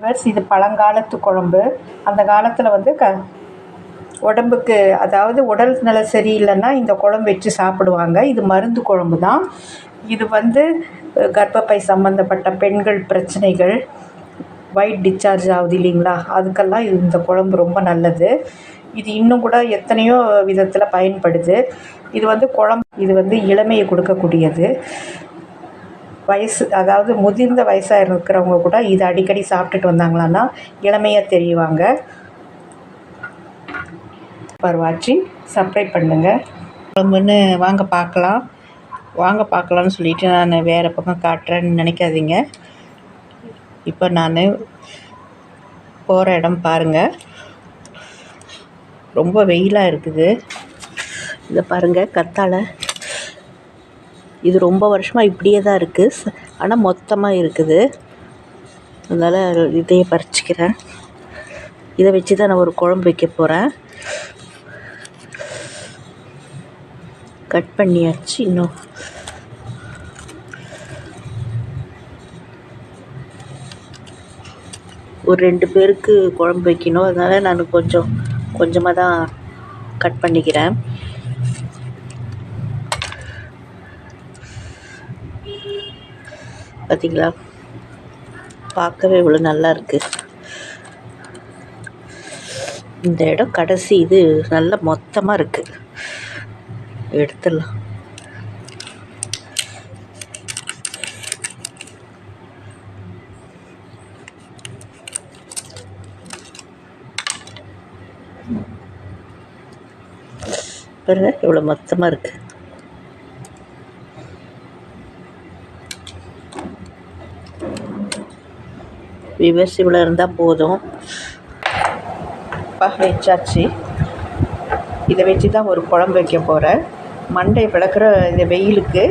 Viewers இது பழங்காலத்து குழம்பு. அந்த காலத்தில் வந்து க உடம்புக்கு அதாவது உடல் நலம் சரியில்லைன்னா இந்த குழம்பு வச்சு சாப்பிடுவாங்க. இது மருந்து குழம்பு தான். இது வந்து கர்ப்பப்பை சம்மந்தப்பட்ட பெண்கள் பிரச்சனைகள் ஒயிட் டிஸ்சார்ஜ் ஆகுது இல்லைங்களா? அதுக்கெல்லாம் இது இந்த குழம்பு ரொம்ப நல்லது. இது இன்னும் கூட எத்தனையோ விதத்தில் பயன்படுது. இது வந்து குழம்பு இது வந்து இளமையை கொடுக்கக்கூடியது. வயசு அதாவது முதிர்ந்த வயசாக இருக்கிறவங்க கூட இது அடிக்கடி சாப்பிட்டுட்டு வந்தாங்களான்னா இளமையாக தெரியுவாங்க. ஃபார் வாட்சிங் சப்ஸ்கிரைப் பண்ணுங்கள் குழம்புன்னு வாங்க பார்க்கலாம். வாங்க பார்க்கலான்னு சொல்லிவிட்டு நான் வேறு பக்கம் காட்டுறேன்னு நினைக்காதீங்க. இப்போ நான் போகிற இடம் பாருங்கள் ரொம்ப வெயிலாக இருக்குது. இதை பாருங்கள் கத்தாழை. இது ரொம்ப வருஷமாக இப்படியே தான் இருக்குது ஆனால் மொத்தமாக இருக்குது. அதனால் இதையே பறிச்சிக்கிறேன். இதை வச்சு தான் நான் ஒரு குழம்பு வைக்க போகிறேன் கட் பண்ணியாச்சு இன்னும். ஒரு ரெண்டு பேருக்கு குழம்பு வைக்கணும். அதனால் நான் கொஞ்சம் கொஞ்சமாக தான் கட் பண்ணிக்கிறேன். பார்த்தீங்களா பார்க்கவே இவ்வளோ நல்லா இருக்குது இந்த இடம் கடைசி இது நல்லா மொத்தமாக இருக்குது எடுத்துடலாம். பாருங்கள் இவ்வளோ மொத்தமாக இருக்குது வியூவர்ஸ் இவ்வளோ இருந்தால் போதும் வச்சாச்சு. இதை வச்சு தான் ஒரு குழம்பு வைக்க போகிறேன் மண்டை பிளக்கிற இந்த வெயிலுக்கு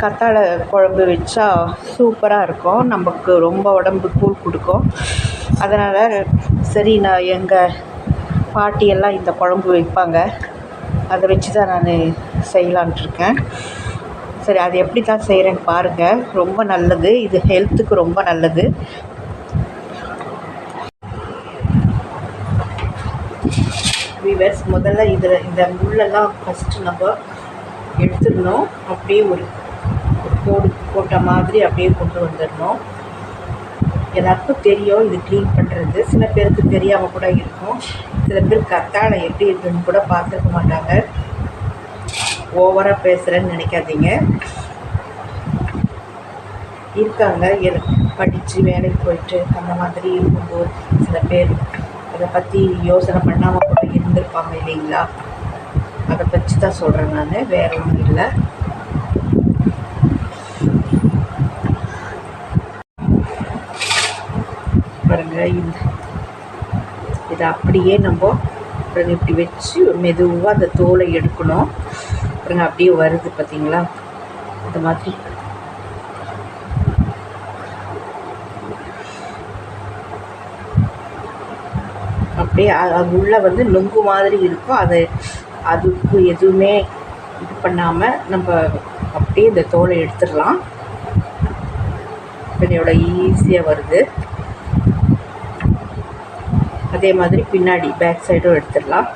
கத்தாழை குழம்பு வச்சா சூப்பராக இருக்கும். நமக்கு ரொம்ப உடம்பு கூழ் கொடுக்கும். அதனால் சரி நான் எங்கள் பாட்டியெல்லாம் இந்த குழம்பு வைப்பாங்க. அதை வச்சு தான் நான் செய்யலான்ட்டு இருக்கேன். சரி அது எப்படி தான் செய்கிறேன்னு பாருங்கள் ரொம்ப நல்லது. இது ஹெல்த்துக்கு ரொம்ப நல்லது. வீவர்ஸ் முதல்ல இதில் இந்த முள்ளெல்லாம் ஃபஸ்ட்டு நம்ம எடுத்துடணும். அப்படியே ஒரு கோடு போட்ட மாதிரி அப்படியே கொண்டு வந்துடணும். எல்லாருக்கும் தெரியும் இது க்ளீன் பண்ணுறது சில பேருக்கு தெரியாமல் கூட இருக்கும். சில பேர் கத்தாழை எப்படி இருக்குன்னு கூட பார்த்துருக்க மாட்டாங்க. ஓவராக பேசுகிறேன்னு நினைக்காதீங்க. இருக்காங்க படித்து வேலைக்கு போயிட்டு அந்த மாதிரி இருக்கும்போது சில பேர் அதை பற்றி யோசனை பண்ணாமல் கூட இருந்திருப்பாங்க இல்லைங்களா? அதை பற்றி தான் சொல்கிறேன் நான் வேறு ஒன்றும் இல்லை. பாருங்கள் இந்த இதை அப்படியே நம்ம இப்படி வச்சு மெதுவாக அந்த தோலை எடுக்கணும். பாருங்க அப்படியே வருது பார்த்தீங்களா? இந்த மாதிரி. அப்படியே அது உள்ளே வந்து நொங்கு மாதிரி இருக்கும். அது அதுக்கு எதுவுமே இது பண்ணாமல் நம்ம அப்படியே இந்த தோலை எடுத்துடலாம். என்னோட ஈஸியாக வருது. அதே மாதிரி பின்னாடி பேக் சைடும் எடுத்துடலாம்.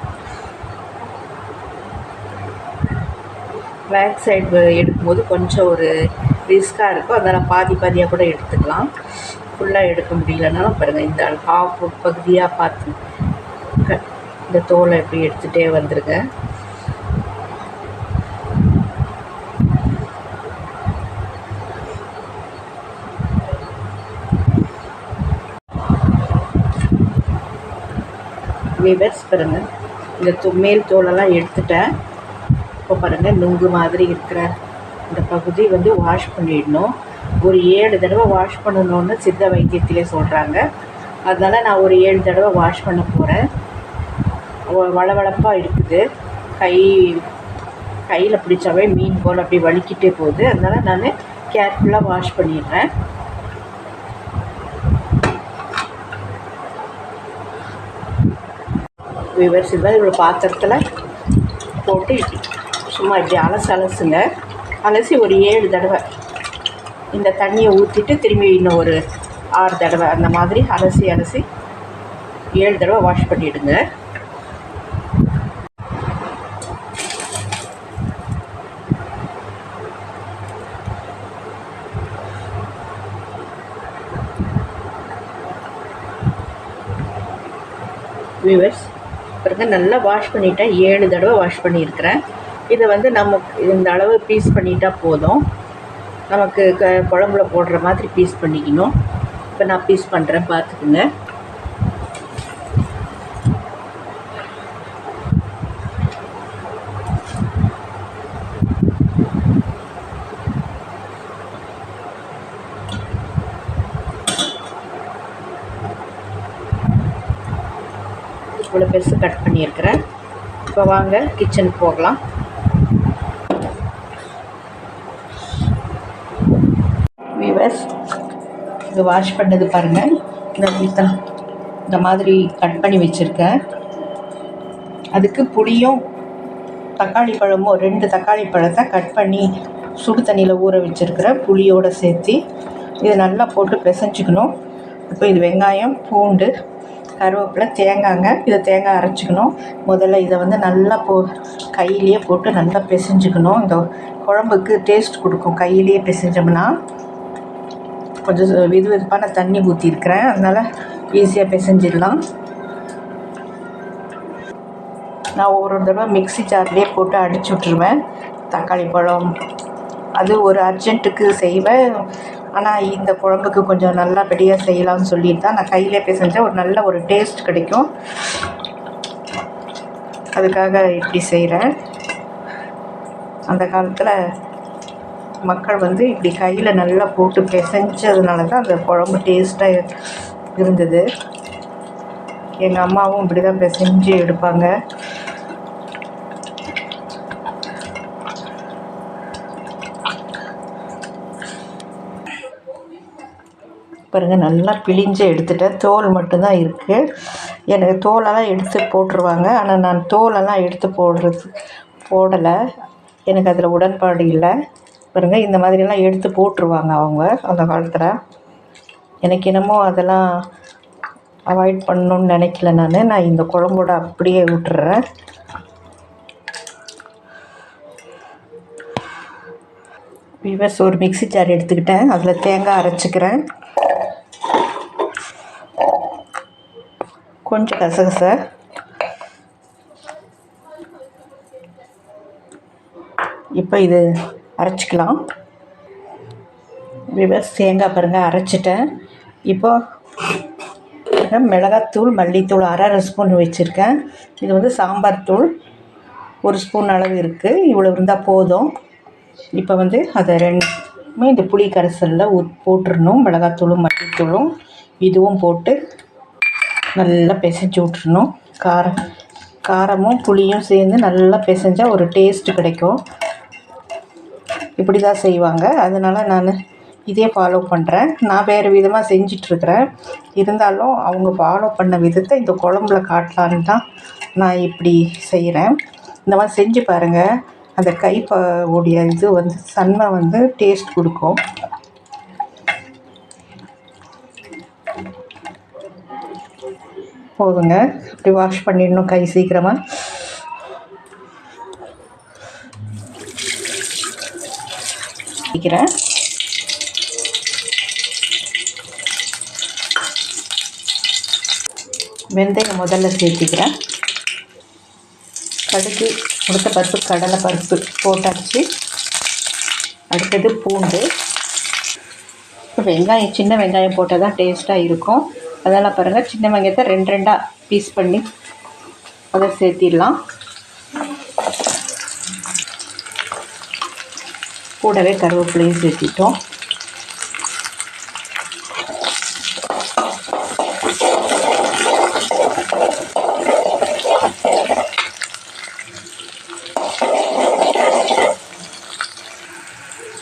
பேக் சைடு எடுக்கும்போது கொஞ்சம் ஒரு ரிஸ்க்காக இருக்கும். அதனால் பாதி பாதியாக கூட எடுத்துக்கலாம். ஃபுல்லாக எடுக்க முடியலனாலும் பாருங்கள் இந்த ஹாஃப் பகுதியாக பார்த்து இந்த தோலை எப்படி எடுத்துகிட்டே வந்துருங்க. விவர்ஸ் பாருங்கள் இந்த மேல் தோலெல்லாம் எடுத்துட்டேன். இப்போ பாருங்கள் நுங்கு மாதிரி இருக்கிற இந்த பகுதி வந்து வாஷ் பண்ணிடணும். ஒரு ஏழு தடவை வாஷ் பண்ணணும்னு சித்த வைத்தியத்திலே சொல்கிறாங்க அதனால் நான் ஒரு ஏழு தடவை வாஷ் பண்ண போகிறேன் வளவளப்பாக இருக்குது. கை கையில் பிடிச்சாவே மீன் போல் அப்படி வலிக்கிட்டே போகுது. அதனால் நான் கேர்ஃபுல்லாக வாஷ் பண்ணிடுறேன். விவர்ஸ் இவ்வளோ பாத்திரத்தில் போட்டு சும்மா இப்படி அலசு அலசுங்க. அலசி ஒரு ஏழு தடவை இந்த தண்ணியை ஊற்றிட்டு திரும்பி இன்னும் ஒரு ஆறு தடவை அந்த மாதிரி அலசி அலசி ஏழு தடவை வாஷ் பண்ணிவிடுங்க வியூவர்ஸ் பாருங்கள் நல்லா வாஷ் பண்ணிட்டேன். ஏழு தடவை வாஷ் பண்ணியிருக்கிறேன். இதை வந்து நமக்கு இந்த அளவு பீஸ் பண்ணிட்டா போதும். நமக்கு க குழம்புல போடுற மாதிரி பீஸ் பண்ணிக்கணும். இப்போ நான் பீஸ் பண்ணுறேன் பார்த்துக்குங்க. இவ்வளோ பெருசு கட் பண்ணியிருக்கிறேன். இப்போ வாங்க கிச்சனுக்கு போகலாம் வீவர்ஸ் இது வாஷ் பண்ணது பாருங்கள் இந்த இத்தனை இந்த மாதிரி கட் பண்ணி வச்சுருக்கேன். அதுக்கு புளியும் தக்காளி பழமும் ரெண்டு தக்காளி பழத்தை கட் பண்ணி சுடு தண்ணியில் ஊற வச்சுருக்கிறேன் புளியோடு சேர்த்து இது நல்லா போட்டு பிசைஞ்சிக்கணும். இப்போ இது வெங்காயம் பூண்டு கருவேப்பிலை தேங்காங்க இதை தேங்காய் அரைச்சிக்கணும். முதல்ல இதை வந்து நல்லா போ கையிலேயே போட்டு நல்லா பிசைஞ்சிக்கணும். இந்த குழம்புக்கு டேஸ்ட் கொடுக்கும். கையிலேயே பிசைஞ்சோம்னா கொஞ்சம் வெது வெதுப்பான தண்ணி ஊற்றிருக்கிறேன் அதனால் ஈஸியாக பிசைஞ்சிடலாம். நான் ஒவ்வொரு தடவை மிக்ஸி ஜார்லேயே போட்டு அடிச்சு விட்ருவேன் தக்காளி பழம். அது ஒரு அர்ஜென்ட்டுக்கு செய்வேன். ஆனால் இந்த குழம்புக்கு கொஞ்சம் நல்லபடியாக செய்யலாம்னு சொல்லிட்டு தான் நான் கையிலே பிசைஞ்சேன் ஒரு நல்ல ஒரு டேஸ்ட் கிடைக்கும். அதுக்காக இப்படி செய்கிறேன் அந்த காலத்தில் மக்கள் வந்து இப்படி கையில் நல்லா போட்டு பிசைஞ்சதுனால தான் அந்த குழம்பு டேஸ்ட்டாக இருந்தது. எங்கள் அம்மாவும் இப்படி தான் பிசைஞ்சு எடுப்பாங்க. பாருங்கள் நல்லா பிழிஞ்சு எடுத்துட்டேன். தோல் மட்டும்தான் இருக்குது எனக்கு தோலெல்லாம் எடுத்து போட்டுருவாங்க. ஆனால் நான் தோலெல்லாம் எடுத்து போடுறது போடலை. எனக்கு அதில் உடன்பாடு இல்லை. பாருங்கள் இந்த மாதிரியெல்லாம் எடுத்து போட்டுருவாங்க அவங்க அந்த காலத்தில். எனக்கு என்னமோ அதெல்லாம் அவாய்ட் பண்ணணுன்னு நினைக்கல நான். நான் இந்த குழம்போட அப்படியே விட்டுறேன். விவஸ் ஒரு மிக்ஸி ஜார் எடுத்துக்கிட்டேன். அதில் தேங்காய் அரைச்சிக்கிறேன். கொஞ்சம் கசகசை. இப்போ இது அரைச்சிக்கலாம். விவஸ் தேங்காய் பாருங்கள் அரைச்சிட்டேன். இப்போது மிளகாத்தூள் மல்லித்தூள் அரை அரை ஸ்பூன் வச்சுருக்கேன். இது வந்து சாம்பார் தூள் ஒரு ஸ்பூன் அளவு இருக்குது இவ்வளோ இருந்தால் போதும். இப்போ வந்து அதை ரெண்டுமே இந்த புளி கரைசலில் ஊத் போட்டுடணும் மிளகாத்தூளும் மல்லித்தூளும் இதுவும் போட்டு நல்லா பிசைஞ்சு விட்றணும் காரம் காரமும் புளியும் சேர்ந்து நல்லா பிசைஞ்சால் ஒரு டேஸ்ட்டு கிடைக்கும். இப்படி தான் செய்வாங்க. அதனால் நான் இதே ஃபாலோ பண்ணுறேன் நான் வேறு விதமாக செஞ்சிட்ருக்கிறேன். இருந்தாலும் அவங்க ஃபாலோ பண்ண விதத்தை இந்த குழம்புல காட்டலான்னு தான் நான் இப்படி செய்கிறேன் இந்த மாதிரி செஞ்சு பாருங்கள் அந்த கைப்ப உடைய இது வந்து சன்மை வந்து டேஸ்ட் கொடுக்கும். போதுங்க. இப்படி வாஷ் பண்ணிடணும் கை சீக்கிரமாக வைக்கிறேன் வெந்தயம் முதல்ல சேர்த்திக்கிறேன். கடுகு உளுத்த பருப்பு கடலை பருப்பு போட்டாச்சு. அடுத்தது பூண்டு. இப்போ வெங்காயம் சின்ன வெங்காயம் போட்டால் தான் டேஸ்ட்டாக இருக்கும். அதெல்லாம் பாருங்கள் சின்ன வெங்காயத்தை ரெண்டு ரெண்டாக பீஸ் பண்ணி அதை சேர்த்திடலாம். கூடவே கருவேப்பிலையும் சேர்த்திட்டோம்.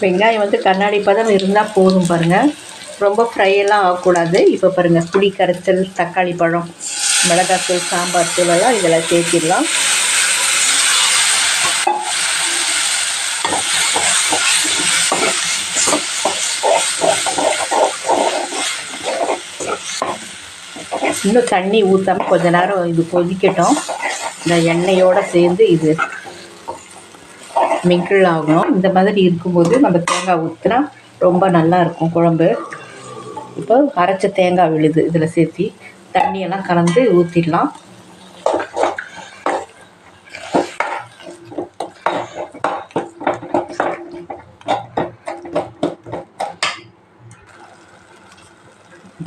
வெங்காயம் வந்து கண்ணாடி பதம் இருந்தால் போதும் பாருங்கள் ரொம்ப ஃப்ரை எல்லாம் ஆகக்கூடாது. இப்போ பாருங்கள் புளி கரைச்சல் தக்காளி பழம் மிளகாத்தூள் சாம்பார் தூள் எல்லாம் இதெல்லாம் சேர்த்திடலாம். இன்னும் தண்ணி ஊற்றாம கொஞ்ச நேரம் இது கொதிக்கட்டும். இந்த எண்ணெயோடு சேர்ந்து இது மிங்கிள் ஆகணும். இந்த மாதிரி இருக்கும்போது நம்ம தேங்காய் ஊற்றினா ரொம்ப நல்லா இருக்கும் குழம்பு. இப்போ அரைச்ச தேங்காய் விழுது. இதில் சேர்த்தி தண்ணியெல்லாம் கலந்து ஊற்றிடலாம்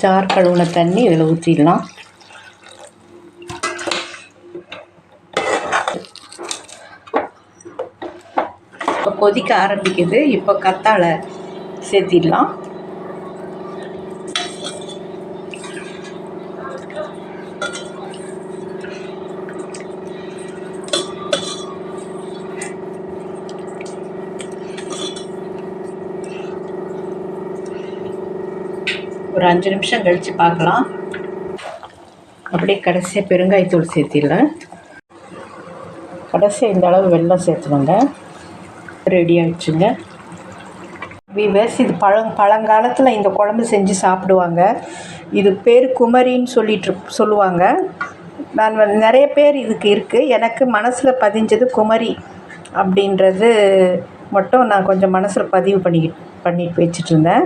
ஜார் கழுவுன தண்ணி இதில் ஊற்றிடலாம். இப்போ கொதிக்க ஆரம்பிக்குது. இப்போ கத்தாழை சேர்த்திடலாம் ஒரு அஞ்சு நிமிஷம் கழித்து பார்க்கலாம். அப்படியே கடைசியாக பெருங்காயத்தூள் சேர்த்திடலாம். கடைசியாக இந்த அளவு வெள்ளம் சேர்த்துணுங்க ரெடி ஆகிடுச்சுங்க வீவர்ஸ் இது பழங் பழங்காலத்தில் இந்த குழம்பு செஞ்சு சாப்பிடுவாங்க. இது பேர் குமரின்னு சொல்லிட்டு சொல்லுவாங்க. நான் நிறைய பேர் இதுக்கு இருக்குது எனக்கு மனசில் பதிஞ்சது குமரி அப்படின்றது மட்டும் நான் கொஞ்சம் மனசில் பதிவு பண்ணி பண்ணிட்டு வச்சிட்டு இருந்தேன்.